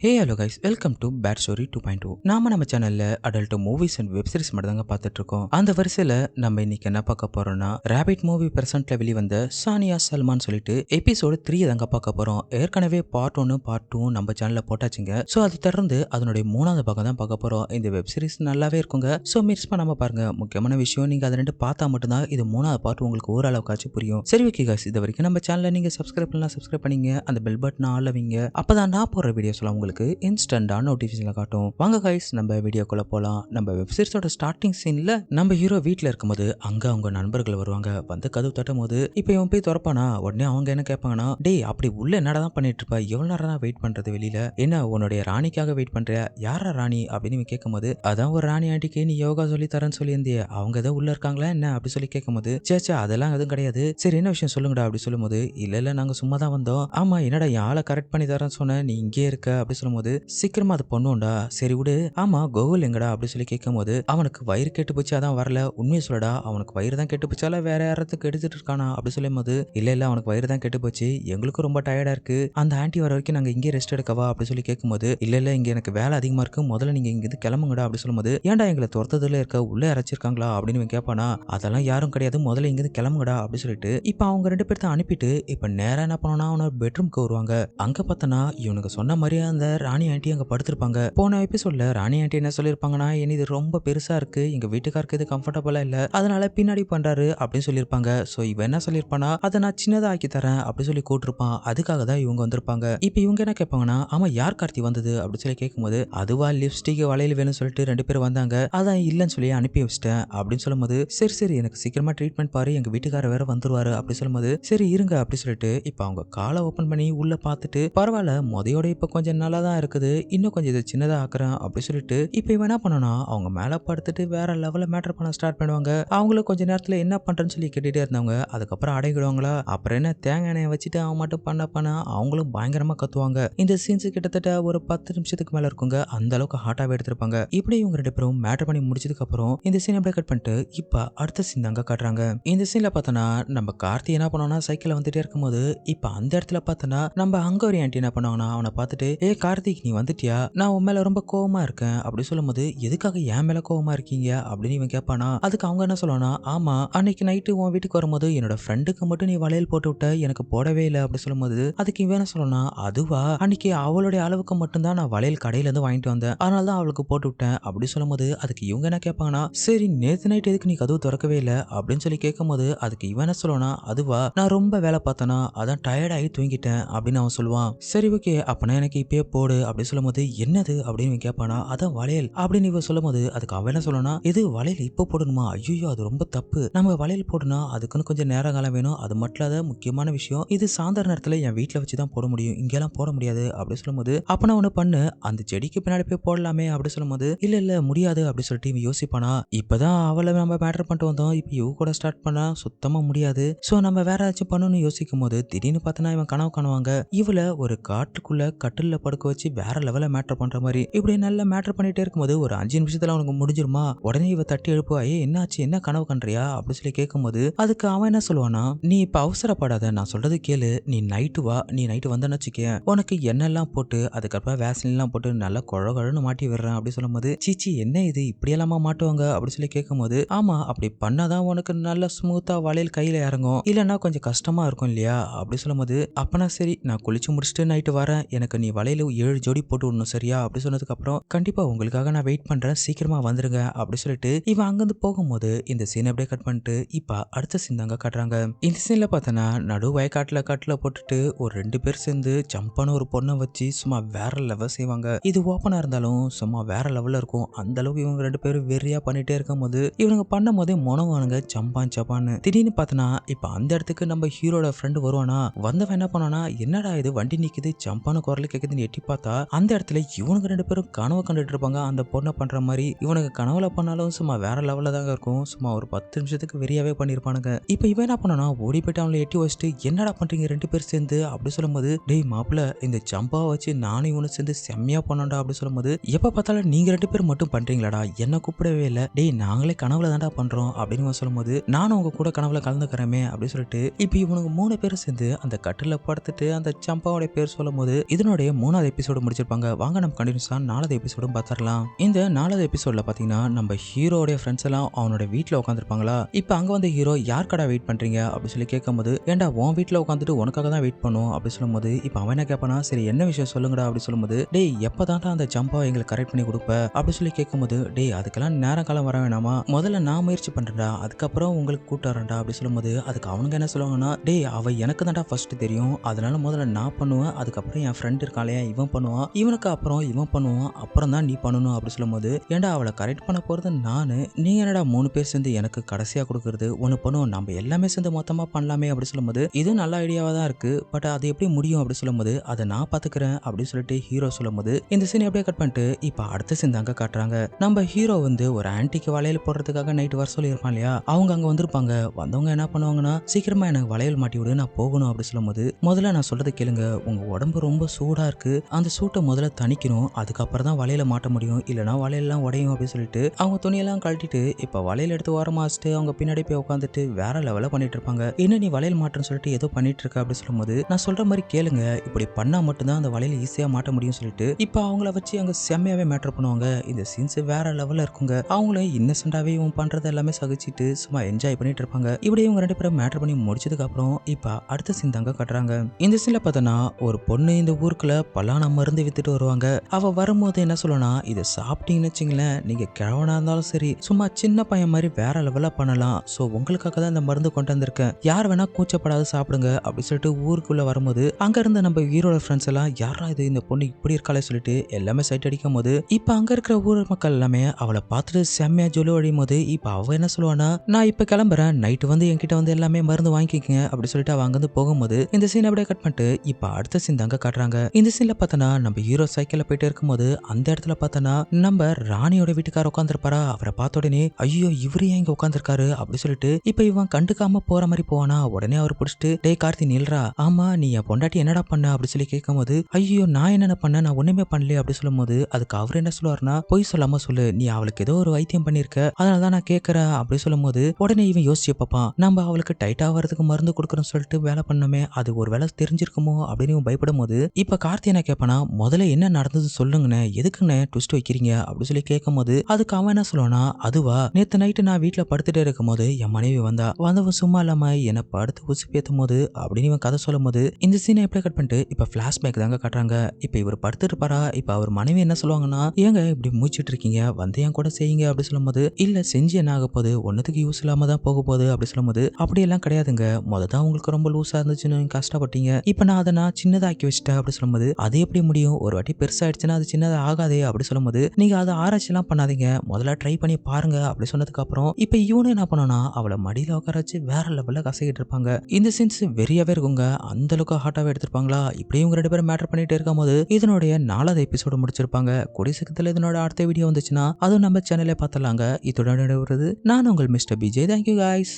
Hey hello guys welcome to bad story to point to நாம நம்ம சேனல்ல adult movies and web series மட்டும் தாங்க பார்த்துட்டு இருக்கோம் அந்த வரிசையில நம்ம இன்னைக்கு என்ன பார்க்க போறோம்னா ரேபிட் மூவி பிரசன்ட்ல வெளிவந்த சானியா சல்மான் சொல்லிட்டு எபிசோடு த்ரீ தாங்க பார்க்க போறோம். ஏற்கனவே பார்ட் ஒன்னு பார்ட் டூ நம்ம சேனல்ல போட்டாச்சுங்க. ஸோ அது தொடர்ந்து அதனுடைய மூணாவது பக்கம் தான் பார்க்க போறோம். இந்த வெப் சீரிஸ் நல்லாவே இருக்குங்க. ஸோ மிஸ் பண்ணாம பாருங்க. முக்கியமான விஷயம் நீங்க அதை ரெண்டு பார்த்தா மட்டும்தான் இது மூணாவது பார்ட் உங்களுக்கு ஓரளவுக்காச்சும் புரியும். சரி ஓகே கைஸ் இது வரைக்கும் நம்ம சேனல்ல நீங்க சப்ஸ்கிரைப் பண்ணலாம் சப்ஸ்கிரைப் பண்ணீங்க. அந்த பெல் பட்டன் ஆள் வைங்க அப்பதான் நான் போடுற வீடியோஸ் உங்களுக்கு உங்களுக்கு இன்ஸ்டண்டாக நோட்டிஃபிகேஷன் காட்டும். வாங்க கைஸ் நம்ம வீடியோக்குள்ள போகலாம் நம்ம வெப்சீரிஸோட ஸ்டார்டிங் சீன்ல நம்ம ஹீரோ வீட்டில் இருக்கும்போது அங்க அவங்க நண்பர்கள் வருவாங்க. வந்து கதவு தட்டும் போது இப்போ இவன் போய் திறப்பானா உடனே அவங்க என்ன கேட்பாங்கன்னா டேய் அப்படி உள்ள என்னடா தான் பண்ணிட்டு இருப்பா? எவ்வளோ நேரம் தான் வெயிட் பண்றது வெளியில? என்ன உன்னுடைய ராணிக்காக வெயிட் பண்ணுறியா யாரா ராணி? அப்படின்னு இவன் கேட்கும்போது அதான் ஒரு ராணி ஆண்டிக்கு நீ யோகா சொல்லி தரேன்னு சொல்லியிருந்தியே. அவங்க ஏதோ உள்ள இருக்காங்களா என்ன? அப்படி சொல்லி கேட்கும்போது சேச்சா அதெல்லாம் எதுவும் கிடையாது. சரி என்ன விஷயம் சொல்லுங்கடா? அப்படி சொல்லும்போது இல்ல இல்ல நாங்க சும்மா தான் வந்தோம். ஆமா என்னடா என் ஆளை கரெக்ட் பண்ணி தரேன்னு சொன்ன? நீ இங்கே இருக்க. அப்படி சொல்லும்போது சீக்கிரமா அது பண்ணுவோம்டா சரி விடு. ஆமா கோகுல் எங்கடா? அப்படி சொல்லி கேட்கும்போது அவனுக்கு வயிறு கெட்டு போச்சு அதான் வரல. உண்மையை சொல்லடா அவனுக்கு வயிறு தான் கெட்டு போச்சால வேற யாரத்துக்கு எடுத்துட்டு இருக்கானா? அப்படி சொல்லும் போது இல்ல இல்ல அவனுக்கு வயிறு தான் கெட்டு போச்சு. எங்களுக்கும் ரொம்ப டயர்டா இருக்கு. அந்த ஆன்ட்டி வர வரைக்கும் நாங்க இங்கே ரெஸ்ட் எடுக்கவா? அப்படி சொல்லி கேட்கும்போது இல்ல இல்ல இங்க எனக்கு வேலை அதிகமா இருக்கு. முதல்ல நீங்க இங்க இருந்து கிளம்புங்கடா. அப்படி சொல்லும்போது ஏன்டா எங்களை துரத்ததுல இருக்க? உள்ள இறச்சிருக்காங்களா அப்படின்னு கேட்பானா அதெல்லாம் யாரும் கிடையாது. முதல்ல இங்க இருந்து கிளம்புங்கடா. அப்படின்னு சொல்லிட்டு இப்ப அவங்க ரெண்டு பேர்த்த அனுப்பிட்டு இப்ப நேரம் என்ன பண்ணோம்னா அவனோட பெட்ரூம்க்கு வருவாங்க. அங்க பார்த்தனா இவனுக்கு சொன்ன மாதிரியே அந்த ராணி ஆண்டி அங்க படுத்திருப்பாங்க. போன எபிசோட்ல ராணி ஆண்டி என்ன சொல்லியிருப்பாங்கன்னா "இனி இது ரொம்ப பெருசா இருக்கு. எங்க வீட்டுக்காருக்கு இது கம்ஃபர்டபுளா இல்ல. அதனால பின்னாடி பண்றாரு அப்படின்னு சொல்லியிருப்பாங்க. சோ இவன் என்ன சொல்லியிருப்பானா அதை நான் சின்னதா ஆக்கி தரேன் அப்படின்னு சொல்லி கூட்டிருப்பான். அதுக்காக தான் இவங்க வந்திருப்பாங்க. இப்போ இவங்க என்ன கேட்பாங்கன்னா ஆமா யார் கார்த்தி வந்தது? அப்படின்னு சொல்லி கேட்கும்போது அதுவா லிப்ஸ்டிக் வளையல் வேணும்னு சொல்லிட்டு ரெண்டு பேரும் வந்தாங்க. அதான் இல்லைன்னு சொல்லி அனுப்பி வச்சிட்டேன் அப்படின்னு சொல்லும்போது சரி சரி எனக்கு சீக்கிரமா ட்ரீட்மெண்ட் பாரு. எங்க வீட்டுக்காரர் வேற வந்துருவாரு. அப்படி சொல்லும்போது சரி இருங்க அப்படின்னு சொல்லிட்டு இப்போ அவங்க காலை ஓப்பன் பண்ணி உள்ள பார்த்துட்டு பரவாயில்ல முதையோட இப்போ கொஞ்சம் நல்லா தான் இருக்குது. இன்னும் கொஞ்சம் இதை சின்னதாக ஆக்குறேன் அப்படி சொல்லிட்டு இப்போ இவன் என்ன பண்ணனா அவங்க மேலே படுத்துட்டு வேற லெவலில் மேட்டர் பண்ண ஸ்டார்ட் பண்ணுவாங்க. அவங்களும் கொஞ்ச நேரத்தில் என்ன பண்ணுறேன்னு சொல்லி கேட்டுகிட்டே இருந்தவங்க அதுக்கப்புறம் அடங்கிடுவாங்களா? அப்புறம் என்ன தேங்காய் எண்ணெயை வச்சுட்டு அவன் மட்டும் பண்ண பண்ண அவங்களும் பயங்கரமாக கத்துவாங்க. இந்த சீன்ஸ் கிட்டத்தட்ட ஒரு பத்து நிமிஷத்துக்கு மேலே இருக்குங்க. அந்த அளவுக்கு ஹாட்டாகவே எடுத்திருப்பாங்க. இப்படி இவங்க ரெண்டு பேரும் மேட்டர் பண்ணி முடிச்சதுக்கு அப்புறம் இந்த சீன் அப்படியே கட் பண்ணிட்டு இப்போ அடுத்த சீன் தாங்க காட்டுறாங்க. இந்த சீன்ல பார்த்தோன்னா நம்ம கார்த்தி என்ன பண்ணோம்னா சைக்கிள் வந்துட்டே இருக்கும்போது இப்போ அந்த இடத்துல பார்த்தோன்னா நம்ம அங்கோரி ஆண்டி என்ன பண்ணுவாங்கன்னா அவனை பார்த்துட்டு ஏ கார்த்திக் நீ வந்துட்டியா? நான் உன் மேல ரொம்ப கோவமா இருக்கேன். அப்படி சொல்லும்போது எதுக்காக என் மேல கோவமா இருக்கீங்க? அப்படின்னு இவன் கேட்பானா அதுக்கு அவங்க என்ன சொல்லுவானா? ஆமா அன்னைக்கு நைட்டு உன் வீட்டுக்கு வரும்போது என்னோட ஃப்ரெண்டுக்கு மட்டும் நீ வளையல் போட்டு விட்ட எனக்கு போடவே இல்லை. அப்படி சொல்லும்போது அதுக்கு இவன் என்ன சொல்லணும்னா அதுவா? அன்னைக்கு அவளுடைய அளவுக்கு மட்டும்தான் நான் வளையல் கடையில இருந்து வாங்கிட்டு வந்தேன். அதனால தான் அவளுக்கு போட்டு விட்டேன். அப்படி சொல்லும்போது அதுக்கு இவங்க என்ன கேட்பாங்கன்னா சரி நேத்து நைட் எதுக்கு நீ கதவு திறக்கவே இல்லை? அப்படின்னு சொல்லி கேட்கும்போது அதுக்கு இவன் என்ன சொல்லுவானா? அதுவா? நான் ரொம்ப வேலை பார்த்தேனா? அதான் டயர்ட் ஆகி தூங்கிட்டேன். அப்படின்னு அவன் சொல்லுவான். சரி ஓகே அப்பனா எனக்கு இப்பயே போடு அப்படின்னு சொல்லும்போது என்னது? அப்படின்னு கேட்பானா அதான் வளையல். அப்படின்னு இவன் சொல்லும்போது அதுக்கு அவன் என்ன சொல்லனா இது வளையல் இப்போ போடணுமா? ஐயோ அது ரொம்ப தப்பு. நம்ம வளையல் போடணும் அதுக்குன்னு கொஞ்சம் நேர காலம் வேணும். அது மட்டும் இல்லாத முக்கியமான விஷயம் இது சாயந்தர நேரத்துல என் வீட்டில் வச்சு தான் போட முடியும். இங்கெல்லாம் போட முடியாது. அப்படி சொல்லும்போது அப்ப நான் ஒன்று பண்ணு. அந்த செடிக்கு பின்னாடி போய் போடலாமே. அப்படி சொல்லும்போது இல்ல இல்ல முடியாது. அப்படி சொல்லிட்டு இவன் யோசிப்பானா இப்பதான் அவளை நம்ம மேட்டர் பண்ணிட்டு வந்தோம். இப்போ இவ கூட ஸ்டார்ட் பண்ணா சுத்தமா முடியாது. ஸோ நம்ம வேற ஏதாச்சும் பண்ணணும்னு யோசிக்கும் போது திடீர்னு பார்த்தனா இவன் கனவு காணுவாங்க. இவளை ஒரு காட்டுக்குள்ள கட்டில்ல படுக்க வச்சு வேற லெவலில் மேட்டர் பண்ற மாதிரி. இப்படி நல்லா மேட்டர் பண்ணிட்டே இருக்கும்போது ஒரு அஞ்சு நிமிஷத்துல அவனுக்கு முடிஞ்சிருமா? உடனே இவ தட்டி எழுப்புவா என்னாச்சு? என்ன கனவு கண்றியா அப்படின்னு சொல்லி கேட்கும்போது அதுக்கு அவன் என்ன சொல்லுவானா நீ இப்ப அவசரப்படாத நான் சொல்றது கேளு. நீ நைட்டு வா நீ நைட்டு வந்தேன்னு வச்சுக்கேன் உனக்கு எண்ணெல்லாம் போட்டு அதுக்கப்புறம் வேசலின் எல்லாம் போட்டு நல்லா குழகுழன்னு மாட்டி விடுறேன். அப்படின்னு சொல்லும்போது சீச்சி என்ன இது? இப்படியெல்லாமா மாட்டுவாங்க? அப்படின்னு சொல்லி கேட்கும்போது ஆமா அப்படி பண்ணாதான் உனக்கு நல்ல ஸ்மூத்தா வளையல் கையில இறங்கும். இல்லைன்னா கொஞ்சம் கஷ்டமா இருக்கும் இல்லையா? அப்படி சொல்லும்போது அப்பனா சரி நான் குளிச்சு முடிச்சுட்டு நைட்டு வரேன். எனக்கு நீ வளையல ஏழு ஜோடி போட்டு விடணும் சரியா? அப்படி சொன்னதுக்கப்புறம் கண்டிப்பாக கண்டிப்பா உங்களுக்காக நான் வெயிட் பண்றேன். சீக்கிரமா வந்துருங்க. அப்படி சொல்லிட்டு இவன் அங்கிருந்து போகும்போது இந்த சீன் அப்படியே கட் பண்ணிட்டு இப்ப அடுத்த சீன் தாங்க காட்டுறாங்க. இந்த சீன்ல பார்த்தோன்னா நடு வயக்காட்டுல காட்டுல போட்டுட்டு ஒரு ரெண்டு பேர் சேர்ந்து ஜம்பான ஒரு பொண்ணை வச்சு சும்மா வேற லெவல் செய்வாங்க. இது ஓப்பனா இருந்தாலும் சும்மா வேற லெவல்ல இருக்கும். அந்த அளவுக்கு இவங்க ரெண்டு பேரும் வெறியா பண்ணிட்டே இருக்கும் போது இவனுங்க பண்ணும் போதே மொனவானுங்க ஜம்பான் சப்பான்னு திடீர்னு பார்த்தனா இப்ப அந்த இடத்துக்கு நம்ம ஹீரோட ஃப்ரெண்டு வருவானா? வந்தவன் என்ன பண்ணானா என்னடா இது? வண்டி நிக்குது. சம்பான குரல் கேக்குதுன்னு எட்டி பார்த்தா அந்த இடத்துல இவனுக்கு ரெண்டு பேரும் கனவு கண்டுட்டு இருப்பாங்க. அந்த பொண்ணை பண்ற மாதிரி இவனுக்கு கனவுல பண்ணாலும் சும்மா வேற லெவல்ல தாங்க இருக்கும். சும்மா ஒரு பத்து நிமிஷத்துக்கு வெறியாவே பண்ணிருப்பானுங்க. இப்ப இவன் என்ன பண்ணனா ஓடி போயிட்டு அவங்களை எட்டி வச்சுட்டு என்னடா பண்றீங்க ரெண்டு பேர் சேர்ந்து? அப்படி சொல்லும்போது டேய் மாப்பிள்ள இந்த ஜம்பாவை வச்சு நானும் இவனும் சேர்ந்து செம்மையா பண்ணோம்டா. அப்படி சொல்லும்போது எப்ப பார்த்தாலும் நீங்க ரெண்டு பேர் மட்டும் பண்றீங்களாடா? என்ன கூப்பிடவே இல்லை. டேய் நாங்களே கனவுல தான்டா பண்றோம். அப்படின்னு இவன் சொல்லும்போது நானும் உங்க கூட கனவுல கலந்துக்கிறேமே. அப்படின்னு சொல்லிட்டு இப்போ இவனுக்கு மூணு பேரும் சேர்ந்து அந்த கட்டில படுத்துட்டு அந்த சம்பாவோட பேர் சொல்லும் போது இதனுடைய மூணாவது மூணாவது எபிசோடு முடிச்சிருப்பாங்க. வாங்க நம்ம கண்டினியூஸாக நாலாவது எபிசோடும் பார்த்துடலாம். இந்த நாலாவது எபிசோட்ல பார்த்தீங்கன்னா நம்ம ஹீரோடைய ஃப்ரெண்ட்ஸ் எல்லாம் அவனோட வீட்டில் உட்காந்துருப்பாங்களா இப்போ அங்கே வந்து ஹீரோ யார் கடை வெயிட் பண்ணுறீங்க அப்படின்னு சொல்லி கேட்கும்போது ஏன்டா உன் வீட்டில் உட்காந்துட்டு உனக்காக தான் வெயிட் பண்ணும்? அப்படின்னு சொல்லும்போது இப்போ அவன் என்ன கேட்பானா சரி என்ன விஷயம் சொல்லுங்கடா? அப்படின்னு சொல்லும்போது டேய் எப்போதான்டா அந்த ஜம்பாவை எங்களுக்கு கரெக்ட் பண்ணி கொடுப்ப? அப்படி சொல்லி கேட்கும்போது டேய் அதுக்கெல்லாம் நேரம் காலம் வர வேணாமா? முதல்ல நான் முயற்சி பண்ணுறேன்டா அதுக்கப்புறம் உங்களுக்கு கூட்டு வரேன்டா சொல்லும்போது அதுக்கு அவனுங்க என்ன சொல்லுவாங்கன்னா டேய் அவள் எனக்கு தான்டா ஃபர்ஸ்ட் தெரியும். அதனால முதல்ல நான் பண்ணுவேன். அதுக்கப்புறம் என் ஃப்ரெண்ட் இருக்காளே இவன் பண்ணுவான் இவனுக்கு அப்புறம் இவன் பண்ணுவான் அப்புறம் தான் நீ பண்ணணும் அப்படின்னு சொல்லும்போது ஏன்டா அவளை கரெக்ட் பண்ண போறது நானு? நீ என்னடா மூணு பேர் சேர்ந்து எனக்கு கடைசியா கொடுக்கறது ஒன்று பண்ணுவோம் நம்ம எல்லாமே சேர்ந்து மொத்தமா பண்ணலாமே அப்படி சொல்லும்போது இது நல்ல ஐடியாவா தான் இருக்கு பட் அது எப்படி முடியும் அப்படின்னு சொல்லும்போது அதை நான் பாத்துக்கிறேன் அப்படின்னு சொல்லிட்டு ஹீரோ சொல்லும்போது இந்த சீன் அப்படியே கட் பண்ணிட்டு இப்போ அடுத்த சீன் தாங்க காட்டுறாங்க. நம்ம ஹீரோ வந்து ஒரு ஆன்டிக்கு வளையல் போடுறதுக்காக நைட் வர சொல்லியிருப்பான் இல்லையா? அவங்க அங்க வந்திருப்பாங்க. வந்தவங்க என்ன பண்ணுவாங்கன்னா சீக்கிரமா எனக்கு வளையல் மாட்டி விடு நான் போகணும் அப்படின்னு சொல்லும்போது முதல்ல நான் சொல்றது கேளுங்க உங்க உடம்பு ரொம்ப சூடா இருக்கு அந்த சூட்டை முதல்ல தணிக்கணும் அதுக்கப்புறம் தான் வலையில மாட்ட முடியும். இல்லைனா வலையெல்லாம் உடையும் அப்படின்னு சொல்லிட்டு அவங்க துணியெல்லாம் கழட்டிட்டு இப்போ வலையில எடுத்து ஓரமா வச்சுட்டு அவங்க பின்னாடி போய் உட்காந்துட்டு வேற லெவலில் பண்ணிட்டு இருப்பாங்க. என்ன நீ வளையல் மாட்டுன்னு சொல்லிட்டு ஏதோ பண்ணிட்டு இருக்க அப்படின்னு சொல்லும்போது நான் சொல்ற மாதிரி கேளுங்க. இப்படி பண்ணா மட்டும்தான் அந்த வலையில ஈஸியா மாட்ட முடியும் சொல்லிட்டு இப்போ அவங்கள வச்சு அங்க செம்மையாவே மேட்டர் பண்ணுவாங்க. இந்த சீன்ஸ் வேற லெவல்ல இருக்குங்க. அவங்கள இன்னசென்டாவே இவன் பண்றது எல்லாமே சகிச்சிட்டு சும்மா என்ஜாய் பண்ணிட்டு இருப்பாங்க. இப்படி இவங்க ரெண்டு பேரும் மேட்டர் பண்ணி முடிச்சதுக்கு அப்புறம் இப்போ அடுத்த சீன் தாங்க கட்டுறாங்க. இந்த சீன்ல பார்த்தோன்னா ஒரு பொண்ணு இந்த ஊருக்குள்ள பலான மருந்து வித்துட்டு வருவாங்க. அவ வரும்போது என்ன சொல்லனா இதை சாப்பிட்டீங்கன்னு வச்சுங்களேன் நீங்க கிழவனா இருந்தாலும் சரி சும்மா சின்ன பையன் மாதிரி வேற லெவலா பண்ணலாம். ஸோ உங்களுக்காக தான் இந்த மருந்து கொண்டு வந்திருக்கேன். யார் வேணா கூச்சப்படாத சாப்பிடுங்க அப்படின்னு சொல்லிட்டு ஊருக்குள்ள வரும்போது அங்க இருந்த நம்ம ஹீரோட ஃப்ரெண்ட்ஸ் எல்லாம் யாரா இது இந்த பொண்ணு இப்படி இருக்காளே? சொல்லிட்டு எல்லாமே சைட் அடிக்கும் போது இப்போ அங்க இருக்கிற ஊர் மக்கள் எல்லாமே அவளை பார்த்துட்டு செம்மையா ஜொலி அடியும் போது இப்போ அவ என்ன சொல்லுவானா நான் இப்போ கிளம்புறேன் நைட்டு வந்து என்கிட்ட வந்து எல்லாமே மருந்து வாங்கிக்கங்க அப்படி சொல்லிட்டு அவ அங்கேருந்து போகும்போது இந்த சீன் அப்படியே கட் பண்ணிட்டு இப்போ அடுத்த சீன் தாங்க காட்டுறாங்க. இந்த சீன்ல பார்த்தோன்னா நம்ம ஹீரோ சைக்கிளில் போயிட்டு இருக்கும்போது அந்த இடத்துல பார்த்தோன்னா நம்ம ராணியோட வீட்டுக்கார உட்காந்துருப்பாரா அவரை பார்த்த உடனே ஐயோ இவரு ஏன் இங்க உட்காந்துருக்காரு அப்படி சொல்லிட்டு இப்போ இவன் கண்டுக்காம போற மாதிரி போவானா? உடனே அவர் பிடிச்சிட்டு டேய் கார்த்தி நில்றா. ஆமா நீ என் பொண்டாட்டி என்னடா பண்ண? அப்படி சொல்லி கேட்கும்போது ஐயோ நான் என்னென்ன பண்ண? நான் ஒண்ணுமே பண்ணல அப்படி சொல்லும்போது அதுக்கு அவர் என்ன சொல்லுவாருன்னா பொய் சொல்லாம சொல்லு. நீ அவளுக்கு ஏதோ ஒரு வைத்தியம் பண்ணிருக்க அதனால தான் நான் கேட்கறேன். அப்படி சொல்லும் போது உடனே இவன் யோசிச்சு பார்ப்பான் நம்ம அவளுக்கு டைட் ஆகிறதுக்கு மருந்து கொடுக்குறோம்னு சொல்லிட்டு வேலை பண்ணோமே அது ஒரு வேலை தெரிஞ்சிருக்குமோ? அப்படின்னு இவன் பயப்படும் போது இப்ப கார்த்தி என்ன கேட்பானா முதல்ல என்ன நடந்தது சொல்லுங்கண்ணே எதுக்குண்ணே ட்விஸ்ட் வைக்கிறீங்க? அப்படின்னு சொல்லி கேட்கும்போது அதுக்கு அவன் என்ன சொல்லுவானா அதுவா நேத்து நைட்டு நான் வீட்டுல படுத்துட்டே இருக்கும் போது என் மனைவி வந்தா வந்தவன் சும்மா இல்லாம என்னை படுத்து உசி பேத்தும் போது அப்படின்னு இவன் கதை சொல்லும் போது இந்த சீனை எப்படி கட் பண்ணிட்டு இப்ப பிளாஷ்பேக் தாங்க காட்டுறாங்க. இப்ப இவர் படுத்துட்டு இருப்பாரா இப்ப அவர் மனைவி என்ன சொல்லுவாங்கன்னா ஏங்க இப்படி மூச்சிட்டு இருக்கீங்க வந்து என் கூட செய்யுங்க அப்படி சொல்லும்போது இல்ல செஞ்சு என்ன ஆக போகுது? ஒன்னதுக்கு யூஸ் இல்லாம தான் போக போகுது அப்படி சொல்லும்போது அப்படியெல்லாம் கிடையாதுங்க. முத தான் உங்களுக்கு ரொம்ப லூஸா இருந்துச்சுன்னு கஷ்டப்பட்டீங்க. இப்ப நான் அதை நான் சின்னதாக்கி வச்சுட்டேன் அப்படி சொல்லும்போது அதே எப்படி முடியும்? ஒரு வாட்டி பெருசாயிடுச்சுன்னா அது சின்னதாக ஆகாதே அப்படி சொல்லும்போது நீங்க அதை ஆராய்ச்சிலாம் பண்ணாதீங்க. முதல்ல ட்ரை பண்ணி பாருங்க அப்படி சொன்னதுக்கு அப்புறம் இப்ப இவனு என்ன பண்ணனா அவளை மடியில உட்கார வச்சு வேற லெவல்ல கசக்கிட்டு இருப்பாங்க. இந்த சீன்ஸ் வெறியாவே இருக்குங்க. அந்த அளவுக்கு ஹாட்டாவே எடுத்திருப்பாங்களா? இப்படி இவங்க ரெண்டு பேரும் மேட்டர் பண்ணிட்டு இருக்கும் போது இதனுடைய நாலாவது எபிசோடு முடிச்சிருப்பாங்க. கொடி இதனோட அடுத்த வீடியோ வந்துச்சுன்னா அதுவும் நம்ம சேனலே பார்த்துலாங்க இதோட நான் உங்கள் மிஸ்டர் பிஜே தேங்க்யூ காய்ஸ்